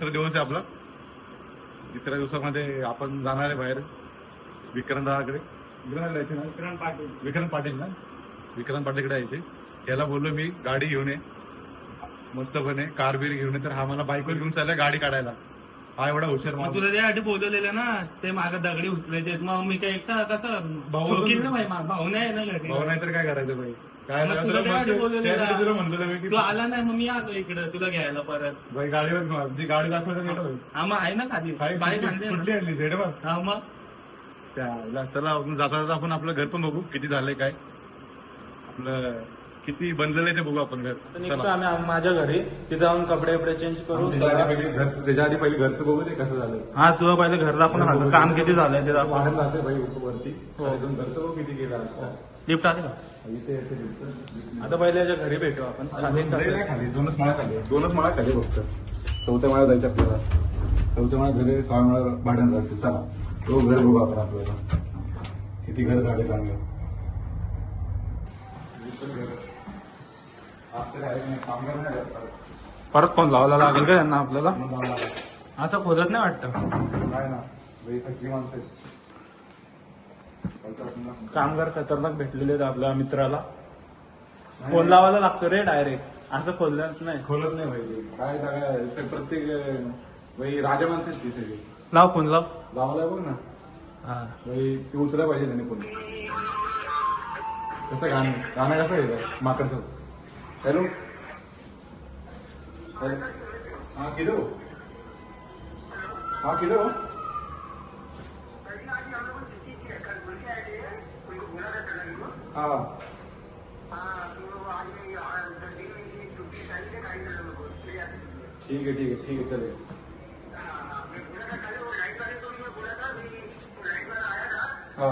तिसरा दिवस आहे आपला. तिसऱ्या दिवसामध्ये आपण जाणार आहे बाहेर विक्रांत दादाकडे विक्रांत ना? विक्रांत पाटील. विक्रांत पाटील ना? विक्रांत पाटीलकडे यायचे. त्याला बोललो मी गाडी घेऊन ये. मस्तपणे कार बीर घेऊन ये. तर हा मला बाईकवर घेऊन चाललाय गाडी काढायला. हा एवढा हुशार मग माणूस. तुला त्यासाठी बोलवलेलं ना ते मागं दगडी उचलायचे आहेत. मग मी काय एकटा कसं? भाऊ- भाऊ नाही आहे ना घरी. भाऊ नाही तर काय करायचं बाई? काय मग नाही, तुला तुला त्यासाठी म्हणतो- बोलवलेलं. त्यासाठी तुला म्हणतो ना मी की तू आला नाही मग मी आलो इकडे तुला घ्यायला परत. बाई गाडीवर जी गाडी दाखवायचं. हा मग आहे ना खाली. काय बाईक कुठली आणली ना. कुठली आणली? झेड बघ. हा मग? त्याला चला आपण जाता जाता आपण आपलं घर पण बघू किती झालंय काय. आपलं किती बनलेलं आहे ते बघू आपण घर. निघतो चला. आम्ही आम- माझ्या घरी. तिथे जाऊन कपडे वपडे चेंज करू. त्याच्या आधी पहिले घर त्याच्या आधी पहिले घरचं बघू ते कसं झालंय. हा तुला पहिले घर दाखवून. काम किती झालंय ते दाखव. बाहेर राहते बाई वरती हो. अजून घरचं बघू किती गेलं आता. लिफ्ट आले का? इथे येते लिफ्ट. आता पहिले याच्या घरी भेटू आपण. खाली लय नाही खाली दोनच माळा खाली आहे. दोनच माळा खाली आहे फक्त. चौथ्या माळा जायचं आपल्याला. चौथ्या माळा घरी सहा माळा भाड्यानं जाते चला. तो घर बघू आपण आपल्याला. किती घर झाले चांगले. परत फोन लावायला लागेल का त्यांना आपल्याला? नाही असं खोदत नाही वाटतं. ना. बाई कसली माणसं आहेत. कामगार खतरनाक भेटलेले आहेत आपल्या मित्राला. फोन लावायला लागतो रे डायरेक्ट असं खोदलं नाही. खोलत नाही भाई काय प्रत्येक बाई राजा माणसं आहेत ती सगळी लाव फोन लाव. लावलाय बघ ना. हा. बाई ते उचलाय पाहिजे त्याने पण कसं गाणं? गाणं कसं आहे माकडचं. हॅलो? हा किधर हो? हा? हो। हा। ठीक है ठीक है ठीक है चलेल हा।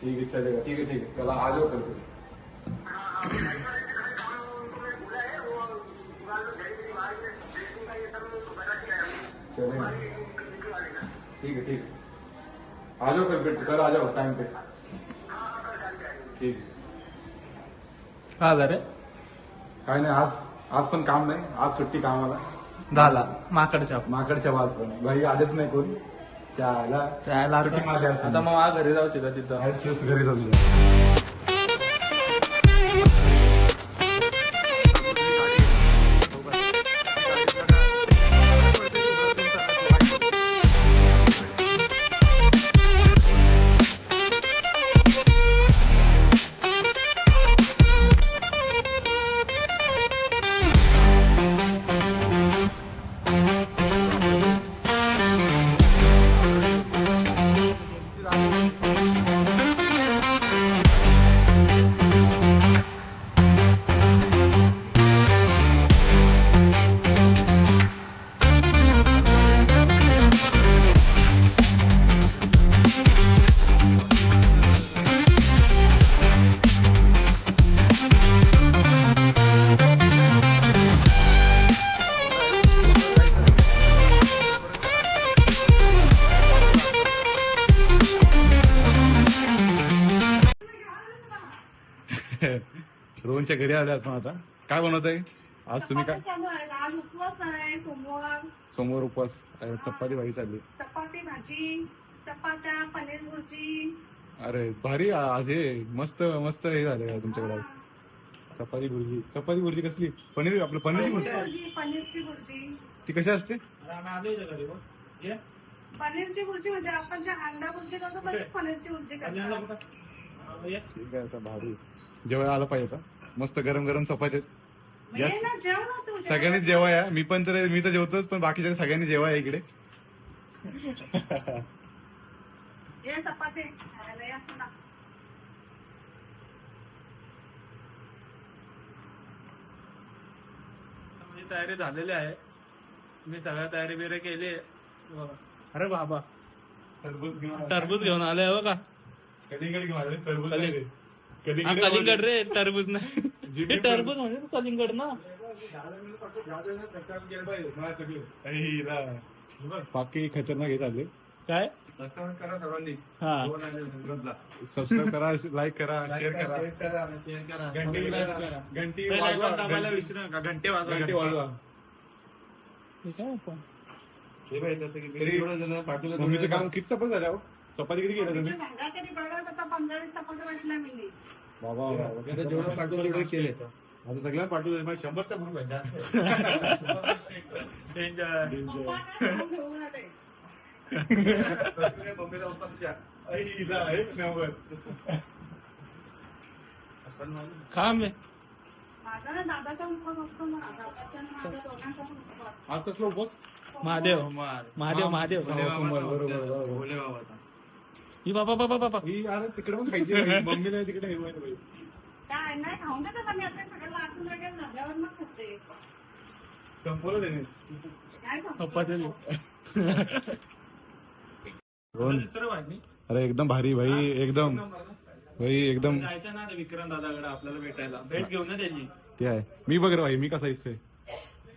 ठीक है चलेगा। ठीक है ठीक है। कल आ जाओ कल ठीक है ठीक है आ जाओ कल फिर कल आ जाओ टाइम पे. ठीक का झालं रे काय नाही आज आज पण काम नाही. आज सुट्टी कामाला. झाला. माकडच्या. माकडच्या वाज पण भाई आलेच नाही कोण. त्याला त्याला सुट्टी मारली. आता मग मा घरी जाऊ तिथं? घरी जाऊ. रोहनच्या घरी आले आपण आता. काय बनवत आहे आज तुम्ही काय? आज उपवास आहे. सोमवार. समोर उपवास अरे, चपाती भाजी चालली. चपाती भाजी चपात्या पनीर भुर्जी. अरे भारी आज हे मस्त मस्त हे झालं तुमच्याकडे आज. चपाती भुर्जी. चपाती भुर्जी कसली? पनीर आपलं? पनीरची पनीर भुर्जी? भुर्जी पनीरची भुर्जी. ती कशी असते? पनीरची भुर्जी म्हणजे आपण ज्या अंडा भुर्जी करतो तशीच पनीरची भुर्जी करतो ठीक आहे आता भारी. जेवायला आलं पाहिजे आता. मस्त गरम गरम चपाती आहेत. ये Yes. ना जेव ना तू सगळ्यांनी जेवाय आहे. मी पण तर मी तर जेवतोच पण बाकीच्या सगळ्यांनी इकडे ये चपाती खायला या चला. माझी तयारी झालेली आहे मी सगळ्या तयारी बिरी केली अरे बाबा टरबूज घेऊन आले हो का कलिंगड घेऊन आले, टरबूज कलिंग- नाही रे. हा कलिंगड कलिंगड रे टरबूज नाही हे टरबूज म्हणजे तू कलिंगड ना. बाकी खतरनाक हे चालले काय करा सर्वांनी हा सबस्क्राईब करा लाईक करा शेअर करा शेअर करा घंटी करा घंटी Bell icon वाजवा, दाबायला घंटी- विसरू नका घंटे वाजवा घंटी वाजवा आपण. काम किती हो? आता पंधरा वीस चपात्या वाटल्या मी बाबा आता जेवढं पाठवलं तेवढं केले आता सगळ्यांना पाठवलं माझ्या शंभरचा ग्रुप आहे जास्त Danger. पप्पा ना सांगून घेऊन आले. मम्मीला उपवासाच्या. आई, हिला हेच नव्वद. खा मी माझा ना दादाचा उपवास असतो ना दादाचा आणि माझा दोघांचा पण उपवास आज कसला उपवास महादेव महादेव महादेव सोमवार, बरोबर, बरोबर. भोले बाबाचा ही बाबा बाबा बाबा ही आज तिकडे पण खायची नाही. मम्मीला तिकडे हे माहिती पाहिजे. काय नाही खाऊन देतात ना मी आता सगळं आठवून वगैरे झाल्यावर मग खाते. संपवलं त्याने. काय सांगतो पप्पा दिली अरे एकदम भारी भाई एकदम. भाई एकदम. जायचं ना रे विक्रांत दादाकडे आपल्याला भेटायला. भेट घेऊ ना त्याची ते आहे. मी बघ रे भाई मी कसा दिसतोय.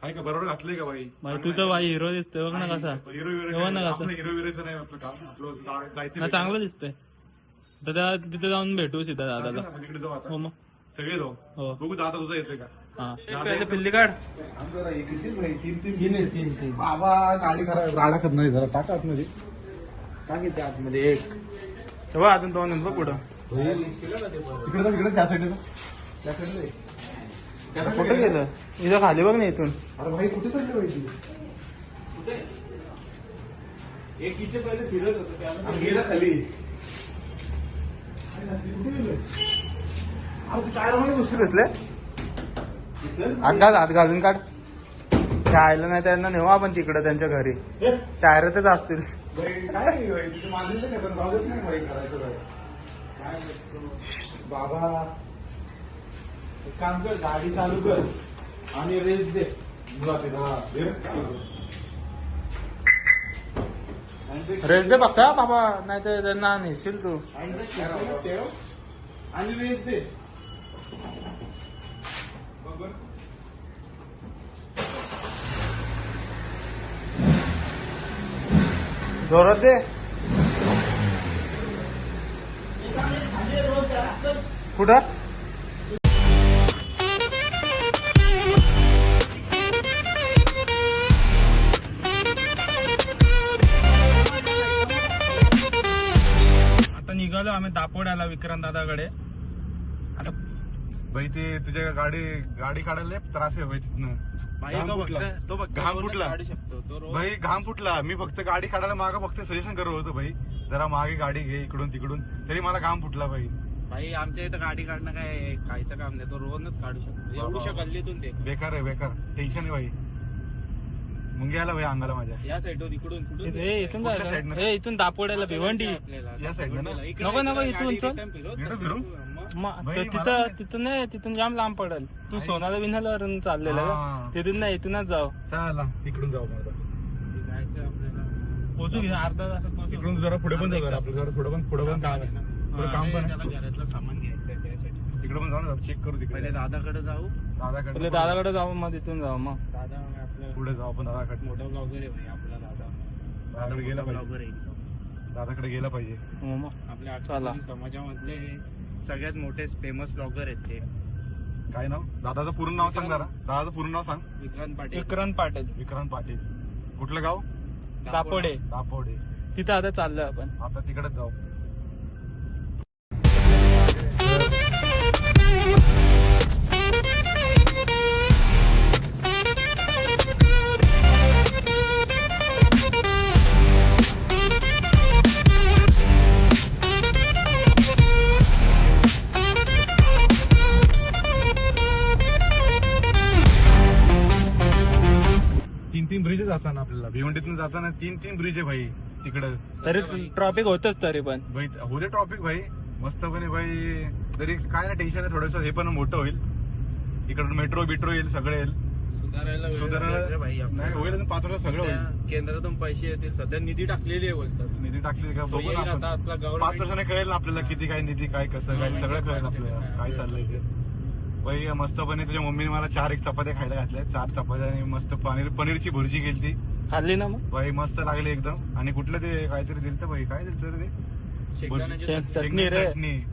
आहे का? बरोबर घातलंय का भाई भाई तू तर भाई हिरो दिसतोय बघ ना कसा. हिरो तेव्हा ना हिरो कसं? आपलं हिरो हिरोचं नाही आपलं काम. आपलं जा- जायचं ना चांगलं दिसतंय. तर त्या तिथे जाऊन भेटू सीधा दादाला. आपण इकडे जाऊ आता. हो मग. सगळे जाऊ. हो. बघू दादा तुझा येतोय का? हा. पहिले पिल्ली काढ. बाबा गाडी खराब राडा करत नाही जरा टाका आतमध्ये. काय किती आतमध्ये. एक. अजून दोन आहेत बघ पुढं. तिकडे जा तिकडे त्या साईडला त्या साईडला कुठं गेलं? इथं खाली बघ ना इथून. अरे भाई कुठे चालली पाहिजे गेला खाली. कुठे गेलं? अरे तू काय माहिती बसली दिसले हात घाल हात घालून काढ. खेळायला नाही त्यांना नेऊ आपण तिकडं त्यांच्या घरी. टायरतच असतील. बाबा. एक काम कर गाडी चालू कर आणि रेस दे. जाते हा. रेस दे बघता बाबा नाही तर त्यांना नेशील तू. ठेव. आणि रेस दे. जोरात दे. कुठं? निघालो आम्ही दापोड्याला विक्रांत दादाकडे. आता भाई ते तुझ्या गाडी गाडी काढायला लय त्रास आहे भाई तिथनं. घाम फुटला. तो घाम फुटला. काढू शकतो. तो रोज भाई घाम फुटला. मी फक्त गाडी काढायला मागं फक्त सजेशन करत होतो भाई. जरा मागे गाडी घे इकडून तिकडून. तरी मला घाम फुटला भाई. भाई आमच्या इथं गाडी काढणं काय कायचं काम नाही. तो रोजच काढू शकतो. एवढ्या गल्लीतून ते. बेकार आहे बेकार. टेन्शन आहे भाई. मुंगी आला भाई अंगाला माझ्या. या साईडवर इकडून इथून कुठल्या side न? ए इथून दापोड्याला भिवंडी. या ना? नको नको इथून चल. इकडं फिरू? भाई, मला तिथं नाही. तिथं नाही तिथून जाम लांब पडेल. तू नाही. सोनाला विनाला चाललेला का? हा. तिथून नाही इथूनच जाऊ. चला तिकडून जाऊ मग आता. पोचू घे अर्धा तासात तिकडून जरा पुढे पण जाऊ जरा आपलं जरा पुढे पण पुढे पण काम आहे काम पण आहे. घरातलं सामान घ्यायचं त्यासाठी. तिकडे पण जाऊ ना चेक करू तिकडे. दादाकडे जाऊ. दादाकडे दादाकडे जाऊ मग तिथून जाऊ मग. दादा पुढे जाऊ आपण दादाकडे मोठा ब्लॉगर आहे भाई आपला दादा. दादाकडे गेला पाहिजे. ब्लॉगर आहे दादाकडे गेला पाहिजे. हो मग आपल्या चला. आजकाल समाजामधले सगळ्यात मोठे फेमस ब्लॉगर आहेत ते. काय नाव? दादाचं पूर्ण नाव सांग जरा. दादाचं पूर्ण नाव सांग. विक्रांत पाटील. विक्रांत पाटील. विक्रांत पाटील. कुठलं गाव? दापोडे. दापोडे. तिथं आता चाललोय आपण. आता तिकडेच जाऊ. जाताना तीन तीन ब्रिज आहे भाई तिकडं. तरी ट्रॉपिक होतच तरी पण. भाई होते ट्रॉपिक भाई. मस्तपणे भाई तरी काय ना टेन्शन आहे थोडस हे पण मोठं होईल. इकडून मेट्रो बिट्रो येईल सगळे येईल. सुधारायला वेळ लागेल रे सुधारायला भाई नाही होईल अजून पाच वर्ष सगळं होईल. त्या केंद्रातून पैसे येतील सध्या निधी टाकलेली आहे बोलतात. निधी टाकली का तो बघू येईल ना आता आपण आपला पाच वर्षाने कळेल ना आपल्याला किती काय निधी काय कसं काय सगळं कळेल आपल्याला. काय चाललंय ते. भाई मस्तपणे तुझ्या मम्मीने मला चार एक चपात्या खायला घातल्या चार चपात्या आणि मस्त पनीर पनीरची भुर्जी केली खाल्ली ना मग? भाई मस्त लागले एकदम. आणि कुठलं ते काहीतरी दिलं भाई काय दिलं रे ते? शेंगदाण्याची शेंग- चटणी. रे. चटणी.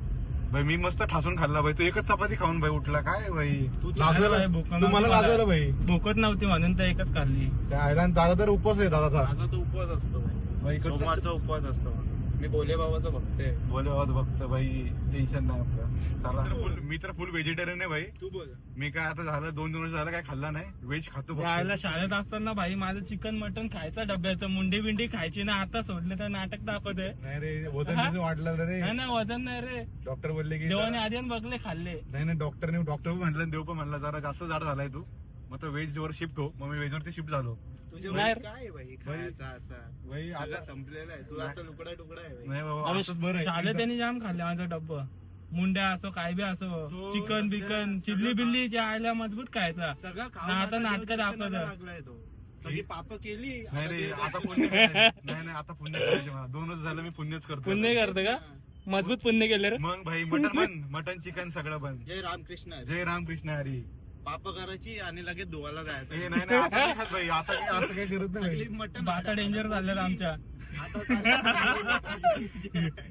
भाई मी मस्त ठासून खाल्ला भाई तू एकच चपाती खाऊन भाई उठला. काय लाजवलं भाई, भूक तू मला लाजवलं. भाई भूकच नव्हती म्हणून तर एकच खाल्ली. त्या आयला दादा तर उपवास आहे दादाचा. माझा तो उपवास असतो. भाई इकडचं- सोमवारचा उपवास असतो. मी बोले बाबाचा भक्त आहे बोले आवाज बघत भाई टेन्शन नाही आपलं. चला. मी तर फुल व्हेजिटेरियन आहे भाई. तू बोल. मी काय आता झालं दोन दोन वर्ष झालं काय खाल्ला नाही. व्हेज खातो फक्त. यायला शाळेत असताना भाई माझं चिकन मटन खायचं डब्याचं मुंडी बिंडी खायची ना आता सोडले तर नाटक दाखवते. नाही रे वजन हा? वाढलं रे? ना वजन नाही रे. डॉक्टर बोलले की देवाने जरा- आधी बघले खाल्ले. नाही नाही डॉक्टरने डॉक्टर पण म्हटलं देव पण म्हणला जरा जास्त जाड झालाय तू. मग तो व्हेज वर शिफ्ट हो. मग मी व्हेज वरती शिफ्ट झालो. तुझ्या नाही. भाई काय भाई खायचा असा. भाई सगळं आता संपलेलं आहे. तू असं लुकडा टुकडा आहे भाई. नाही बाबा आम्ही असंच बरं आहे. शाळेत एकदम- त्यांनी जाम खाल्ले माझं डब्बा. मुंड्या असो काय बी असो तो चिकन बिकन सगळं चिल्ली खा- बिल्ली जे आयला मजबूत खायचा. सगळं ना आता नाटकं दाखवतं. लागलाय तो. सगळी पाप केली नाही आता रे आता पुण्य करायचं. नाही नाही आता पुण्य करायचे मला. दोन वर्ष झालं मी पुण्यच करतो पुण्य करतं का? मजबूत पुण्य केले रे. मग भाई मटन बन मटन चिकन सगळं बन. जय रामकृष्ण हरी. जय राम कृष्ण हरी. पाप करायची आणि लगेच धुवायला जायचं. नाही नाही आता नाही खात भाई आता काय- असं काय करत नाही सगळी मटण बाता डेंजर चाललेत आमच्या.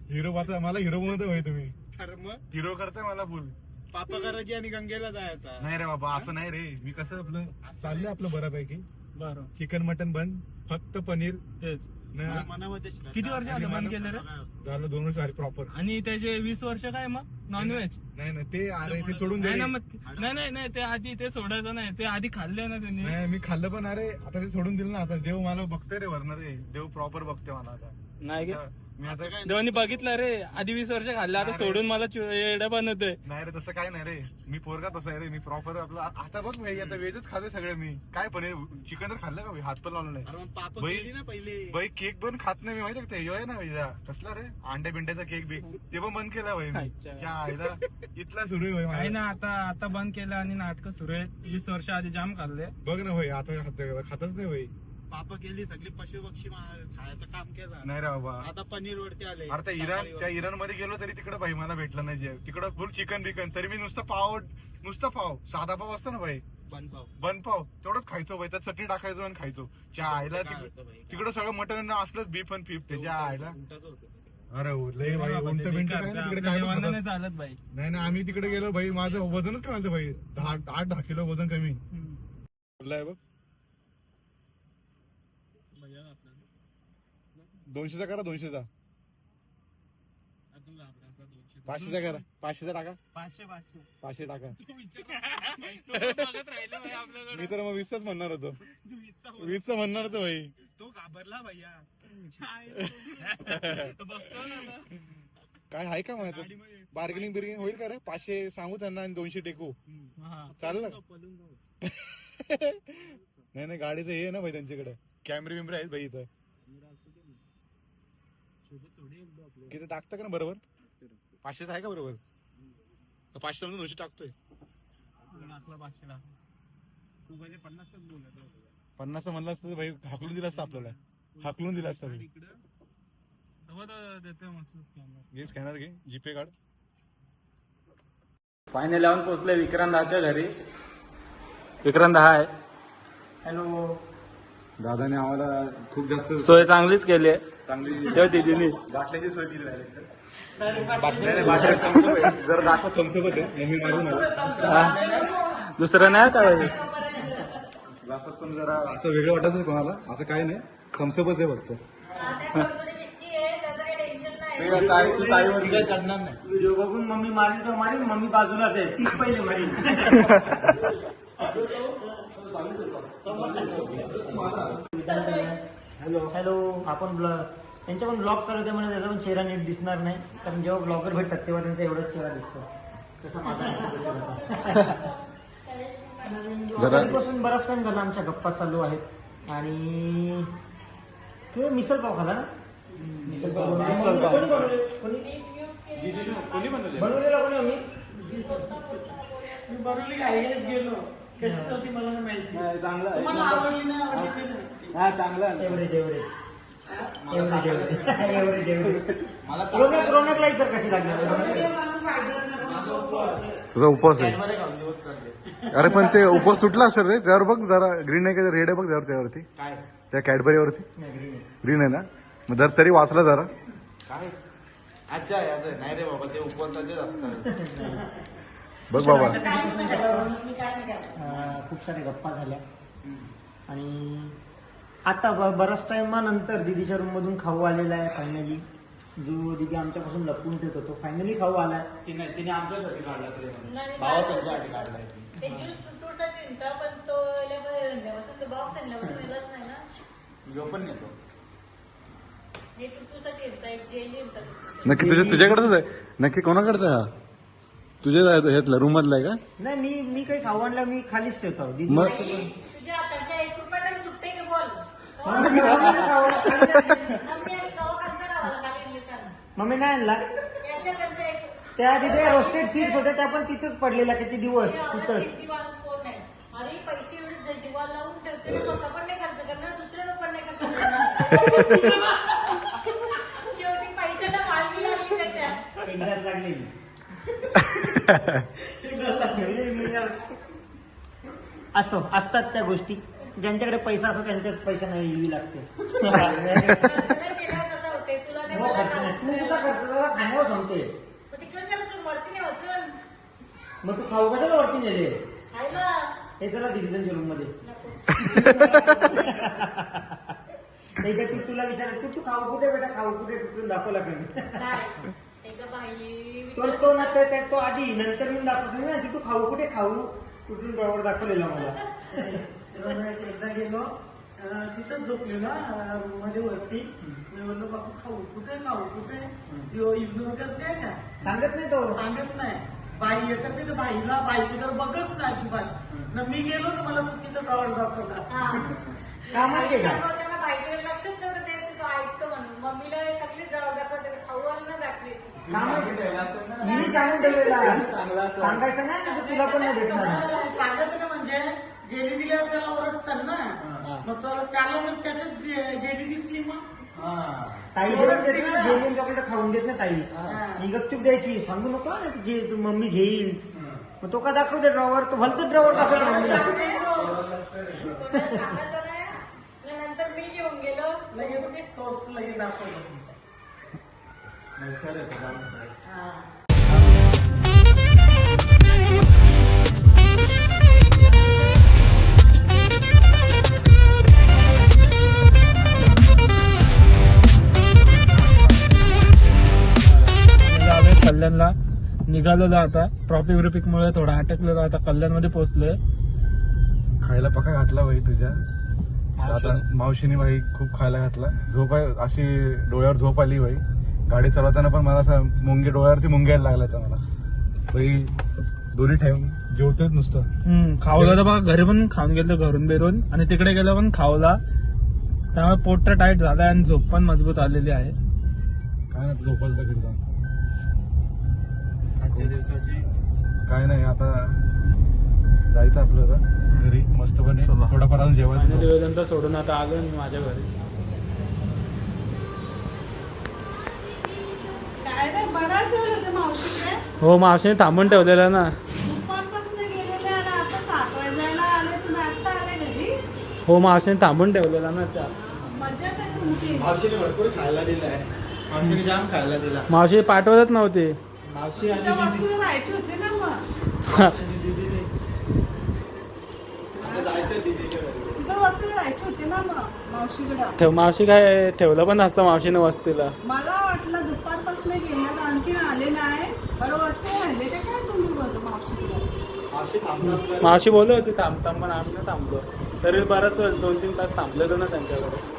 हिरो आता मला हिरो म्हणतो भाई तुम्ही. अरे मग? हिरो करताय मला फुल पाप करायची आणि गंगेला जायचा. नाही रे बाबा असं नाही रे. मी कसं आपलं चाललंय आपलं बऱ्यापैकी. बरं. चिकन मटन बंद. फक्त पनीर. तेच. मनामध्ये श्रद्धा किती वर्ष. झालं बंद केलं रे? झालं दोन वर्ष प्रॉपर आणि त्याचे वीस वर्ष काय मग? नॉनव्हेज नाही नाही ते अरे ते सोडून दे नाही ना. मग नाही नाही नाही ते आधी ते सोडायचं नाही. ते आधी खाल्ले ना त्यांनी. नाही मी खाल्लं पण अरे आता ते सोडून दिलं ना आता देव मला बघतोय रे वरणार रे. देव प्रॉपर बघते मला आता. नाही गे आता मी आता असं काय देवानी बघितलं रे. आधी वीस वर्ष खाल्लं आता. सोडून मला येडं बनवतोय. नाही रे तसं काय नाही रे. मी पोरगा तसा आहे रे. मी प्रॉपर आपला आता बघ भाई आता व्हेजच खातोय सगळे मी. काय पण चिकन तर खाल्लं का भाई? हात पण लावला नाही. अरे मग पाप बाई- केली ना पहिले. भाई केक पण खात नाही मी माहिती का ते? ह्यो आहे ना भाई कसला रे? अंड्या बिंड्याचा केक बिक ते पण बंद केला भाई मी. अच्छा. त्या आईला इथला सुरू आहे भाई काही माझा. ना आता आता बंद केलं आणि नाटक सुरू आहेत. वीस वर्ष आधी जाम खाल्ले. बघ ना भाई आता खात- खातच नाही भाई. पाप केली सगळी पशु पक्षी खायचं काम केलं. नाही रे बाबा. आता पनीर वरती आले अरे त्या इराण त्या इराणमध्ये गेलो तरी तिकडे भाई मला भेटलं नाही जेव तिकडं फुल चिकन बिकन. तरी मी नुसतं पाव नुसतं पाव. साधा पाव असतो ना भाई? बन पाव. बन पाव. तेवढंच खायचो भाई. त्यात चटणी टाकायचो आणि खायचो. आईला काय तिकडं- भाई? सगळं मटन असलंच बीफ आणि फिफ त्याच्या आईला होतं. अरे हो, लय भाई बाबा, उंट बिंट काय ना तिकडे काय. चालत बाई नाही नाही आम्ही तिकडे गेलो भाई माझं वजनच कमी आलं भाई. दहा आठ दहा किलो वजन कमी. बोललाय बघ. दोनशेचा करा दोनशेचा. पाचशेचा करा पाचशेचा टाका. पाचशे पाचशे. पाचशे टाका. मी तर मग वीसच म्हणणार होतो. वीसचा म्हणणार होतो भाई. तो घाबरला भैया. काय? आहे का माझं बार्गेनिंग बिर्गेनिंग होईल का रे? पाचशे सांगू त्यांना आणि दोनशे टेकू. हा. चालेल ना. नाही नाही गाडीचं हे ना भाई त्यांच्याकडे. कॅमेरे बिमरे आहेत भाई इथं. किती टाकतं का ना बरोबर? पाचशेच आहे का बरोबर? पाचशे समजून दोनशे टाकतोय. टाकलं पाचशे टाकलं. तू पहिले पन्नासच बोलत होता. पन्नास म्हणलं असतं तर भाई हाकलून दिलं असतं आपल्याला. हाकलून दिलं असतं भाई इकडं तेव्हा तर देतोय मस्त स्कॅनर घे. स्कॅनर घे जीपे काढ फायनल लावून पोहोचले विक्रांतच्या घरी. विक्रांत हाय हॅलो दादाने आम्हाला खूप जास्त सोय चांगलीच केली आहे. चांगली तेव्हा दिदीनी. बाटल्याची सोय केली डायरेक्ट जर दाखव आहे. मम्मी मारू मला दुसरं नाही ग्लासात पण जरा असं वेगळं वाटत कोणाला. असं काही नाही. थम्सअपच आहे फक्त. ते ताई ती ताईवर चढणार नाही. व्हिडिओ बघून मम्मी मारील तर मारील. मम्मी बाजूलाच आहे. तीच पहिले मारील. हॅलो. हॅलो आपण ब्लॉग त्यांच्या पण ब्लॉग चालू त्यामुळे त्याचा पण चेहरा नीट दिसणार नाही. कारण जेव्हा ब्लॉगर भेटतात तेव्हा त्यांचा एवढाच चेहरा दिसतो. तसा माझा जरा- पासून बराच टाइम झाला आमच्या गप्पा चालू आहेत. आणि ते मिसल पाव खाला ना? मिसल पाव. पाव. कोणी बनवले? बनवलेला कोणी आम्ही average average average average average average Ronak रोनकला इतर कशी लागणार? तुझा उपवास आहे. अरे पण ते उपवास सुटला असेल रे. त्यावर बघ जरा ग्रीन आहे का? रेड आहे बघ त्यावर त्यावरती. काय? त्या कॅडबरीवरती. नाही. ग्रीन आहे ना? मग जर तरी वाचलं जरा. काय? अच्छा याद आहे. नाही रे बाबा ते उपवासाचेच असतात. बघ बाबा. खूप साऱ्या गप्पा झाल्या. आणि आता बराच टाइमानंतर दिदीच्या रूम मधून खाऊ आलेला आहे फायनली जो दिदी आमच्यापासून लपवून ठेवत होतो फायनली खाऊ आलाय तिने तिने आमच्यासाठी काढला भावासाठी ते पण तो तो यो नेतो. हे. नक्की तुझ्या तुझ्याकडच आहे. नक्की कोणाकडचा आहे हा? तुझ्या ह्यातला रूम मधला आहे का? नाही मी मी काही खाऊ आणला मी खालीच ठेवतो. दिदी मग तुझ्या हाताच्या एक का बोल. खाली नाही. खालचा गावाला खाली आणली सांग. मम्मी नाही आणला? याच्या त्यांचा एक त्या तिथे रोस्टेड सीट्स होत्या त्या पण तिथेच पडलेल्या किती दिवस? हे आवडत तिथंच. कोण अरे पैसे एवढे जे दिवाळ लावून ठेवते स्वतः पण नाही खर्च करणार दुसऱ्याला पण नाही खर्च करणार शेवटी पैशाला लागली त्याच्या एकदाच मी. असो असतात त्या गोष्टी. ज्यांच्याकडे पैसा असतो त्यांच्याच पैसा नाही इवी लागते. तुला हो, खर्च नाही. तू. तुझा खर्च जरा खाण्यावर सांगते मग तू खाऊ कशाला वरती नेले? हे चला डिव्हिजनच्या रूममध्ये. ते तू तुला विचार तू तू खाऊ कुठे बेटा? खाऊ कुठे? तुटून दाखवला का मी तो तो ना ते- आधी नंतर मी दाखवतो. ना की तू खाऊ कुठे खाऊ? कुठून ड्रॉवर दाखवलेला मला? तेव्हा मी एकदा गेलो. अं, तिथंच झोपले ना रूममध्ये वरती. मी म्हणलो बापू खाऊ कुठे खाऊ कुठे? तो इग्नोर करते का? सांगत नाही तो. सांगत नाही. बाई येतात ते बाईला बाईची तर बघच नाही अजिबात. न मी गेलो तर मला चुकीचं ड्रॉवर दाखवला. हा. का माहितीये का? बाईकडे लक्षच नव्हतं ते तो ऐकतो म्हणून मम्मीला हे सगळे ड्रॉ दाखवते खाऊ ना दाखले का माहिती मी सांगून ठेवलेला सांगायचं नाही ना तर तुला पण नाही भेटणार. सांगायचं ना म्हणजे जेली दिल्यावर त्याला ओरडतात ना. मग तो त्याला त्याच्यात जे- जेली दिसली मग? ताई जेवण चॉकलेट खाऊन देत ना ताई. ही. गपचूप द्यायची. सांगू नको ना ती जे मम्मी घेईल. मग तो का दाखवते ड्रॉवर? तो भलतं ड्रॉवर दाखवला नंतर मी घेऊन गेलो. लगेच तोच लगेच दाखवलं कल्याणला निघालेलो आता. ट्रॉफिक ब्रिपिक मुळे थोडं अटकलेलो आता. कल्याणमध्ये पोहोचलोय. खायला पका घातला बाई तुझ्या. आता मावशीने बाई खूप खायला घातला. झोप अशी डोळ्यावर झोप आली बाई. गाडी चालवताना पण मला असं मुंगे डोळ्यावरती मुंगे यायला लागला होता मला. बाई दोन्ही टाइम जेवतोच नुसतं. हम्म, खावला तर बघा घरी पण खाऊन गेलो घरून बेरून. आणि तिकडे गेलो पण खावला त्यामुळे पोट तर टाईट झालाय आणि झोप पण मजबूत आलेली आहे. काय नाही झोपच घरी जाऊन आजच्या दिवसाची? काय नाही आता जायचं आपलं घरी मस्तपणे. थोडंफार अजून आणि जेवायचं तर सोडून आता आलो मी माझ्या घरी. हो मावशीने थांबून ठेवलेला ना. हो मावशीने थांबून ठेवलेला ना मावशीने भरपूर खायला दिलाय. मावशीने जाम खायला दिला. मावशी पाठवतच नव्हती. मावशी आणि तिथं दीदी. वस्तू राहायची होती ना मग. आणि दीदीने आता जायचं दीदीच्या घरी. तिथं वस्तू राहायची होती ना मग मावशीकडं. ठेव मावशी काय ठेवलं पण नसतं मावशीने वस्तीला. मला वाटलं आणखी राहिले काय तुम्ही बोलतो मावशी बोलत होती थांब थांब पण आम्ही नाही थांबलो. तरी बराच वेळ दोन तीन तास थांबलेलो ना त्यांच्याकडे.